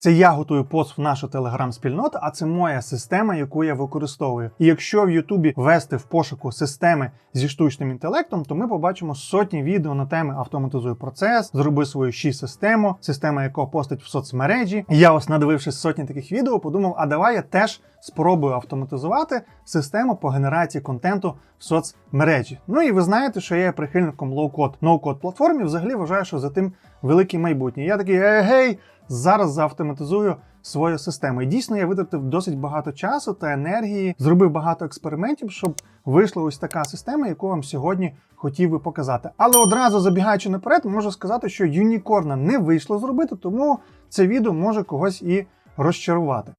Це я готую пост в нашу телеграм-спільноту, а це моя система, яку я використовую. І якщо в Ютубі ввести в пошуку системи зі штучним інтелектом, то ми побачимо сотні відео на теми автоматизуй процес, зроби свою ші систему, система якого постить в соцмережі. І я ось надивившись сотні таких відео, подумав, а давай я теж спробую автоматизувати систему по генерації контенту в соцмережі. Ну і ви знаєте, що я є прихильником лоу-код, ноу-код платформ і взагалі вважаю, що за тим велике майбутнє. Я такий гей, зараз заавтоматизую свою систему. І дійсно я витратив досить багато часу та енергії, зробив багато експериментів, щоб вийшла ось така система, яку вам сьогодні хотів би показати. Але одразу забігаючи наперед, можу сказати, що юнікорна не вийшло зробити, тому це відео може когось і розчарувати.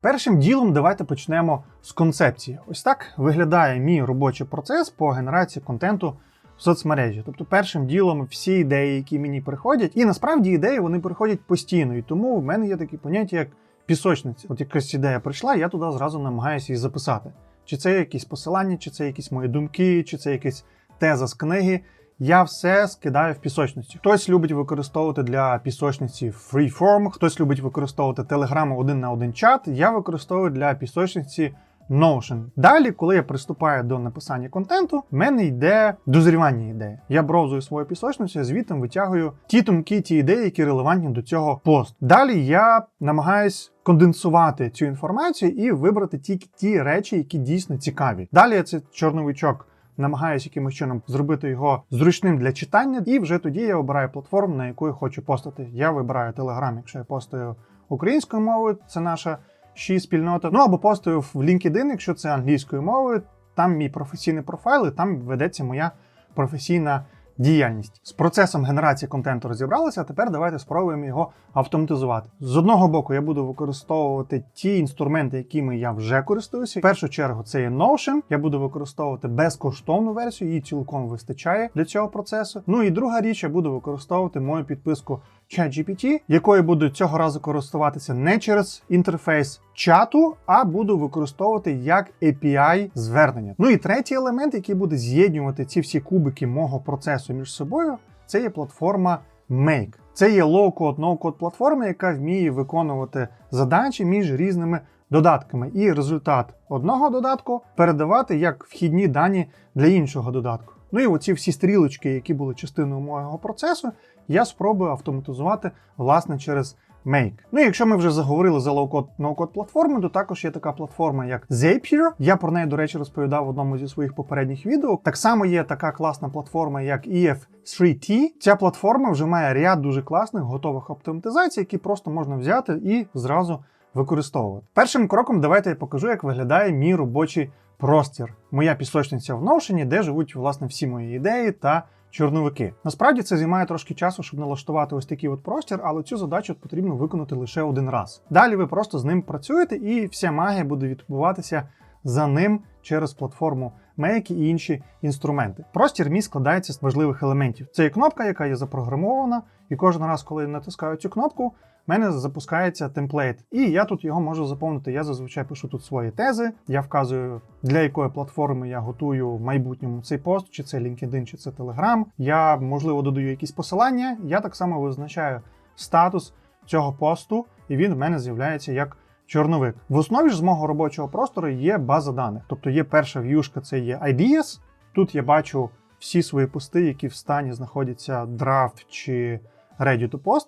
Першим ділом давайте почнемо з концепції. Ось так виглядає мій робочий процес по генерації контенту в соцмережі. Тобто, першим ділом всі ідеї, які мені приходять, і насправді ідеї вони приходять постійно. І тому в мене є такі поняття, як пісочниця. От якась ідея прийшла, я туди зразу намагаюся її записати. Чи це якісь посилання, чи це якісь мої думки, чи це якась теза з книги. Я все скидаю в пісочницю. Хтось любить використовувати для пісочниці Freeform, хтось любить використовувати Telegram один на один чат. Я використовую для пісочниці Notion. Далі, коли я приступаю до написання контенту, в мене йде дозрівання ідеї. Я браузую свою пісочницю, звітом витягую ті думки, ті ідеї, які релевантні до цього посту. Далі я намагаюсь конденсувати цю інформацію і вибрати тільки ті речі, які дійсно цікаві. Далі я це чорновичок. Намагаюся якимось чином зробити його зручним для читання, і вже тоді я обираю платформу, на яку я хочу постати. Я вибираю Telegram, якщо я постаю українською мовою, це наша ші спільнота. Ну або постаю в LinkedIn, якщо це англійською мовою. Там мій професійний профайл, і там ведеться моя професійна діяльність. З процесом генерації контенту розібралися. а Тепер давайте спробуємо його автоматизувати. З одного боку, я буду використовувати ті інструменти, якими я вже користуюся. В першу чергу це є Notion. Я буду використовувати безкоштовну версію, її цілком вистачає для цього процесу. Ну і друга річ, я буду використовувати мою підписку ChatGPT, якою буду цього разу користуватися не через інтерфейс чату, а буду використовувати як API звернення. Ну і третій елемент, який буде з'єднувати ці всі кубики мого процесу між собою, це є платформа Make. Це є low-code, no-code платформа, яка вміє виконувати задачі між різними додатками, і результат одного додатку передавати як вхідні дані для іншого додатку. Ну і оці всі стрілочки, які були частиною мого процесу, я спробую автоматизувати власне через Make. Ну якщо ми вже заговорили за лоу-код платформи, то також є така платформа, як Zapier. Я про неї, до речі, розповідав в одному зі своїх попередніх відео. Так само є така класна платформа, як EF3T. Ця платформа вже має ряд дуже класних готових оптимізацій, які просто можна взяти і зразу використовувати. Першим кроком давайте я покажу, як виглядає мій робочий простір. Моя пісочниця в Notion, де живуть власне всі мої ідеї та чорновики. Насправді це займає трошки часу, щоб налаштувати ось такий от простір, але цю задачу потрібно виконати лише один раз. Далі ви просто з ним працюєте, і вся магія буде відбуватися за ним через платформу Make і інші інструменти. Простір мій складається з важливих елементів. Це є кнопка, яка є запрограмована, і кожен раз, коли я натискаю цю кнопку, в мене запускається темплейт, і я тут його можу заповнити. Я зазвичай пишу тут свої тези. Я вказую, для якої платформи я готую в майбутньому цей пост, чи це LinkedIn, чи це Telegram. Я можливо додаю якісь посилання. Я так само визначаю статус цього посту, і він в мене з'являється як чорновик. В основі ж з мого робочого простору є база даних. Тобто є перша в'юшка, це є Ideas. Тут я бачу всі свої пости, які в стані знаходяться драфт чи ready to post.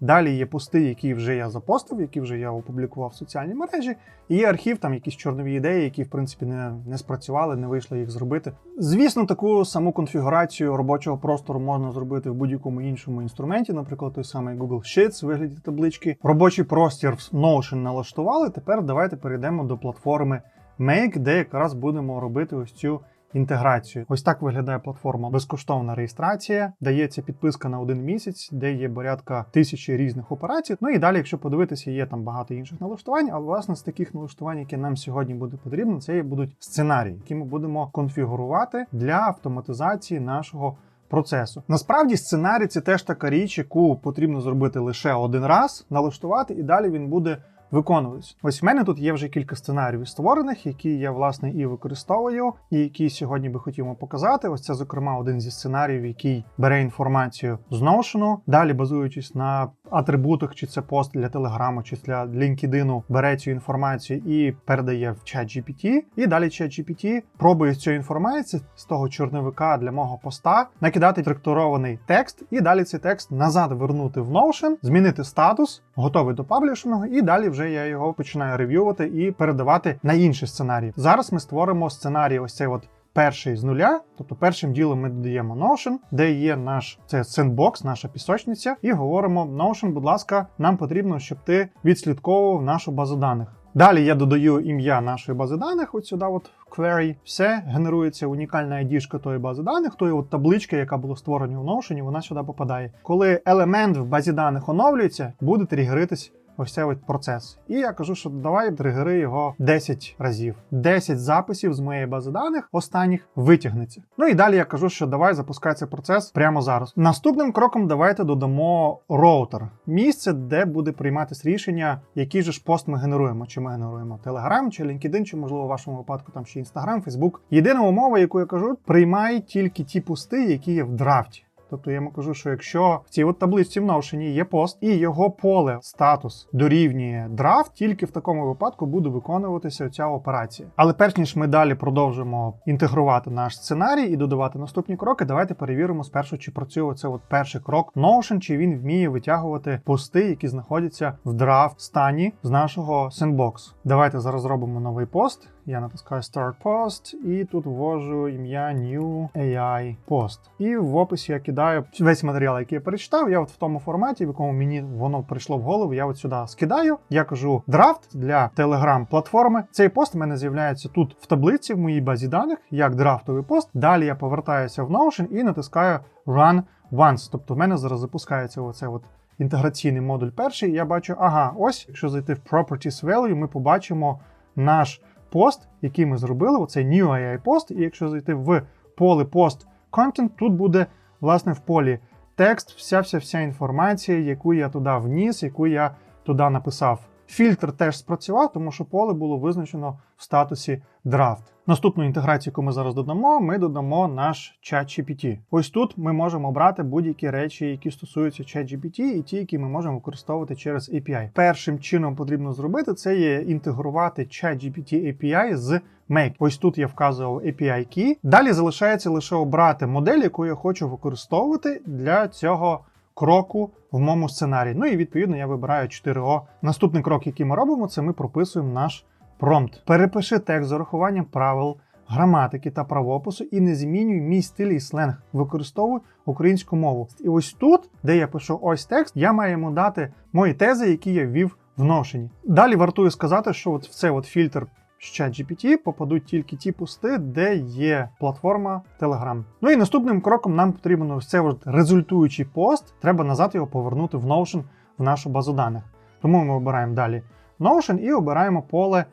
Далі є пости, які вже я запостив, які вже я опублікував в соціальній мережі. І є архів, там якісь чорнові ідеї, які, в принципі, не, не спрацювали, не вийшло їх зробити. Звісно, таку саму конфігурацію робочого простору можна зробити в будь-якому іншому інструменті, наприклад, той самий Google Sheets вигляді таблички. Робочий простір в Notion налаштували. Тепер давайте перейдемо до платформи Make, де якраз будемо робити ось цю інтеграцію. Ось так виглядає платформа. Безкоштовна реєстрація, дається підписка на один місяць, де є порядка тисячі різних операцій. Ну і далі, якщо подивитися, є там багато інших налаштувань. Але власне з таких налаштувань, які нам сьогодні буде потрібно, це будуть сценарії, які ми будемо конфігурувати для автоматизації нашого. Процесу насправді сценарій це теж така річ, яку потрібно зробити лише один раз, налаштувати, і далі він буде виконуватись. Ось в мене тут є вже кілька сценаріїв створених, які я власне і використовую, і які сьогодні би хотімо показати. Ось це, зокрема, один зі сценаріїв, який бере інформацію з Notion, далі базуючись на атрибутах, чи це пост для Телеграму, чи для LinkedIn, бере цю інформацію і передає в чат GPT. І далі чат GPT пробує з цієї інформації з того чорновика для мого поста накидати структурований текст, і далі цей текст назад вернути в Notion, змінити статус, готовий до паблішеного, і далі вже я його починаю рев'ювати і передавати на інші сценарії. Зараз ми створимо сценарій ось цей от. Перший з нуля, тобто першим ділом ми додаємо Notion, де є наш це сендбокс, наша пісочниця, і говоримо: Notion, будь ласка, нам потрібно, щоб ти відслідковував нашу базу даних. Далі я додаю ім'я нашої бази даних, от сюди, от в query. Все генерується унікальна ID тої бази даних, тої от таблички, яка була створена в Notion, вона сюди попадає. Коли елемент в базі даних оновлюється, буде тригеритись ось цей от процес. І я кажу, що давай тригери його 10 разів. 10 записів з моєї бази даних останніх витягнеться. Ну і далі я кажу, що давай запускай цей процес прямо зараз. Наступним кроком давайте додамо роутер. Місце, де буде прийматися рішення, який же ж пост ми генеруємо. Чи ми генеруємо Telegram, чи LinkedIn, чи можливо в вашому випадку там ще Instagram, Facebook. Єдина умова, яку я кажу, приймай тільки ті пости, які є в драфті. Тобто я йому кажу, що якщо в цій от табличці в Notion є пост, і його поле статус дорівнює драфт, тільки в такому випадку буде виконуватися ця операція. Але перш ніж ми далі продовжимо інтегрувати наш сценарій і додавати наступні кроки, давайте перевіримо спершу, чи працює це от перший крок Notion, чи він вміє витягувати пости, які знаходяться в драфт стані з нашого sandbox. Давайте зараз зробимо новий пост. Я натискаю Start Post і тут ввожу ім'я New AI Post. І в описі я кидаю весь матеріал, який я перечитав. Я от в тому форматі, в якому мені воно прийшло в голову, я от сюди скидаю. Я кажу драфт для Telegram платформи. Цей пост у мене з'являється тут в таблиці в моїй базі даних, як драфтовий пост. Далі я повертаюся в Notion і натискаю Run Once. Тобто в мене зараз запускається оце от. Інтеграційний модуль перший, я бачу, ага, ось, якщо зайти в Properties Value, ми побачимо наш пост, який ми зробили, оцей New AI пост. І якщо зайти в поле Post Content, тут буде, власне, в полі текст, вся-вся-вся інформація, яку я туди вніс, яку я туди написав. Фільтр теж спрацював, тому що поле було визначено в статусі Draft. Наступну інтеграцію, яку ми зараз додамо, ми додамо наш чат GPT. Ось тут ми можемо обрати будь-які речі, які стосуються чат GPT, і ті, які ми можемо використовувати через API. Першим чином потрібно зробити це є інтегрувати чат GPT API з Make. Ось тут я вказував API key. Далі залишається лише обрати модель, яку я хочу використовувати для цього кроку в моєму сценарії. Ну і відповідно я вибираю 4O. Наступний крок, який ми робимо, це ми прописуємо наш промпт. Перепиши текст з урахуванням правил, граматики та правопису і не змінюй мій стиль і сленг. Використовуй українську мову. І ось тут, де я пишу ось текст, я маю йому дати мої тези, які я ввів в Notion. Далі вартує сказати, що от в цей от фільтр з ChatGPT попадуть тільки ті пости, де є платформа Telegram. Ну і наступним кроком нам потрібен ось цей результуючий пост. Треба назад його повернути в Notion в нашу базу даних. Тому ми обираємо далі Notion і обираємо поле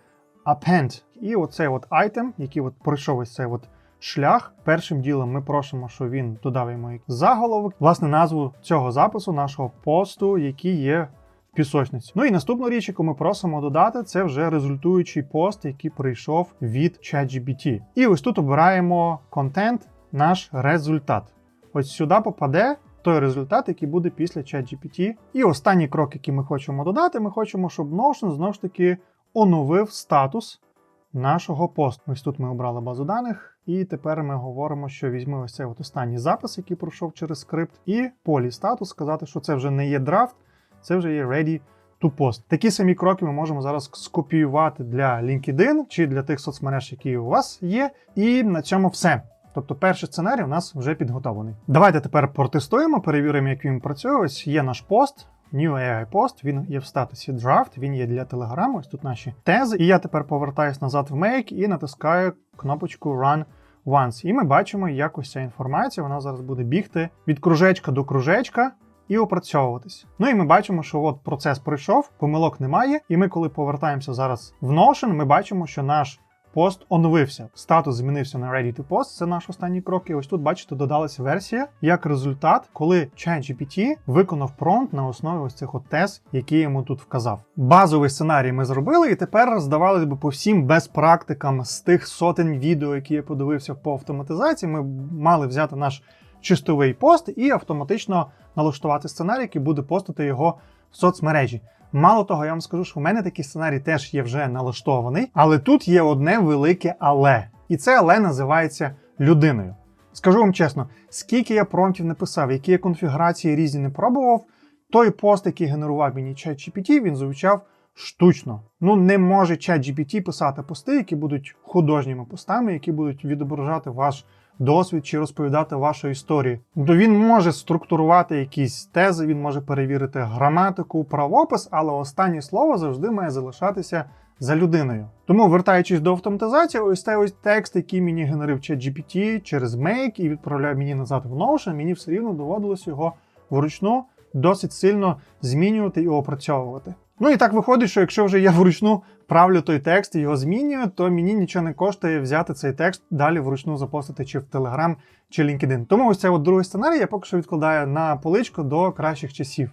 Append. І оцей от item, який от пройшов ось цей от шлях. Першим ділом ми просимо, щоб він додав йому заголовок, власне, назву цього запису, нашого посту, який є пісочниці. Ну і наступну річ, яку ми просимо додати, це вже результуючий пост, який прийшов від ChatGPT. І ось тут обираємо контент, наш результат. Ось сюди попаде той результат, який буде після ChatGPT. І останній крок, який ми хочемо додати, ми хочемо, щоб Notion знову ж таки оновив статус нашого посту. Ось тут ми обрали базу даних, і тепер ми говоримо, що візьми ось цей от останній запис, який пройшов через скрипт, і полі статус сказати, що це вже не є драфт, це вже є ready to post. Такі самі кроки ми можемо зараз скопіювати для LinkedIn чи для тих соцмереж, які у вас є. І на цьому все. Тобто перший сценарій у нас вже підготовлений. Давайте тепер протестуємо, перевіримо, як він працює. Ось є наш пост. New AI пост, він є в статусі Draft, він є для Telegram, ось тут наші тези. І я тепер повертаюсь назад в Make і натискаю кнопочку Run Once. І ми бачимо, як ось ця інформація вона зараз буде бігти від кружечка до кружечка і опрацьовуватись. Ну і ми бачимо, що от процес пройшов, помилок немає. І ми, коли повертаємося зараз в Notion, ми бачимо, що наш пост оновився. Статус змінився на Ready to Post, це наш останній крок. І ось тут, бачите, додалася версія як результат, коли ChatGPT виконав промпт на основі ось цих от тез, які йому тут вказав. Базовий сценарій ми зробили, і тепер здавалось би по всім без практикам з тих сотень відео, які я подивився по автоматизації. Ми мали взяти наш чистовий пост і автоматично налаштувати сценарій, який буде постити його в соцмережі. Мало того, я вам скажу, що в мене такий сценарій теж є вже налаштований, але тут є одне велике але. І це але називається людиною. Скажу вам чесно, скільки я промптів не писав, які я конфігурації різні не пробував, той пост, який генерував мені ChatGPT, він звучав штучно. Ну не може ChatGPT писати пости, які будуть художніми постами, які будуть відображати ваш досвід чи розповідати вашу історію. То він може структурувати якісь тези, він може перевірити граматику, правопис, але останнє слово завжди має залишатися за людиною. Тому, вертаючись до автоматизації, ось цей ось текст, який мені генерив ChatGPT через Make і відправляв мені назад в Notion, мені все рівно доводилось його вручну досить сильно змінювати і опрацьовувати. Ну і так виходить, що якщо вже я вручну правлю той текст і його змінюю, то мені нічого не коштує взяти цей текст далі вручну запостити чи в Telegram, чи LinkedIn. Тому ось цей от другий сценарій я поки що відкладаю на поличку до кращих часів.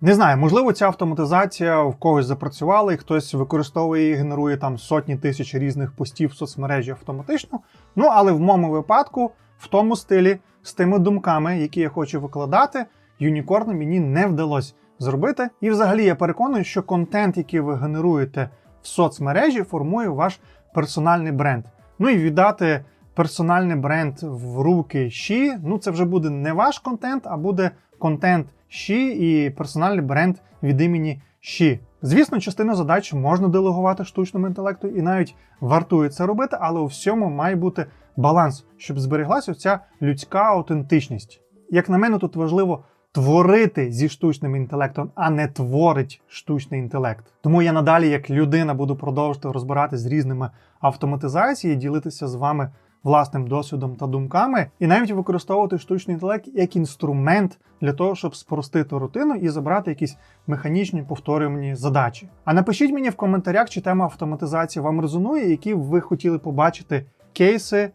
Не знаю, можливо, ця автоматизація в когось запрацювала, і хтось використовує і генерує там сотні тисяч різних постів в соцмережі автоматично. Ну, але в моєму випадку, в тому стилі, з тими думками, які я хочу викладати, юнікорн мені не вдалося зробити. І взагалі я переконаний, що контент, який ви генеруєте в соцмережі, формує ваш персональний бренд. Ну і віддати персональний бренд в руки щі, ну це вже буде не ваш контент, а буде контент щі і персональний бренд від імені щі. Звісно, частину задач можна делегувати штучному інтелекту, і навіть вартує це робити, але у всьому має бути баланс, щоб зберіглася ця людська аутентичність. Як на мене, тут важливо творити зі штучним інтелектом, а не творить штучний інтелект. Тому я надалі, як людина, буду продовжувати розбиратися з різними автоматизаціями, ділитися з вами власним досвідом та думками, і навіть використовувати штучний інтелект як інструмент для того, щоб спростити рутину і забрати якісь механічні повторювані задачі. А напишіть мені в коментарях, чи тема автоматизації вам резонує, які ви хотіли побачити кейси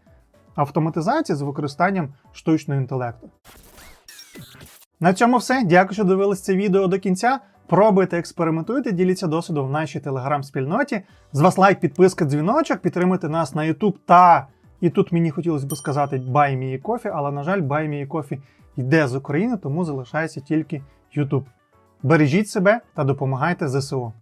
автоматизації з використанням штучного інтелекту. На цьому все. Дякую, що дивились це відео до кінця. Пробуйте, експериментуйте, діліться досвідом в нашій телеграм-спільноті. З вас лайк, підписка, дзвіночок, підтримуйте нас на YouTube та. І тут мені хотілося б сказати Buy Coffee, але, на жаль, Buy Coffee йде з України, тому залишається тільки YouTube. Бережіть себе та допомагайте ЗСУ.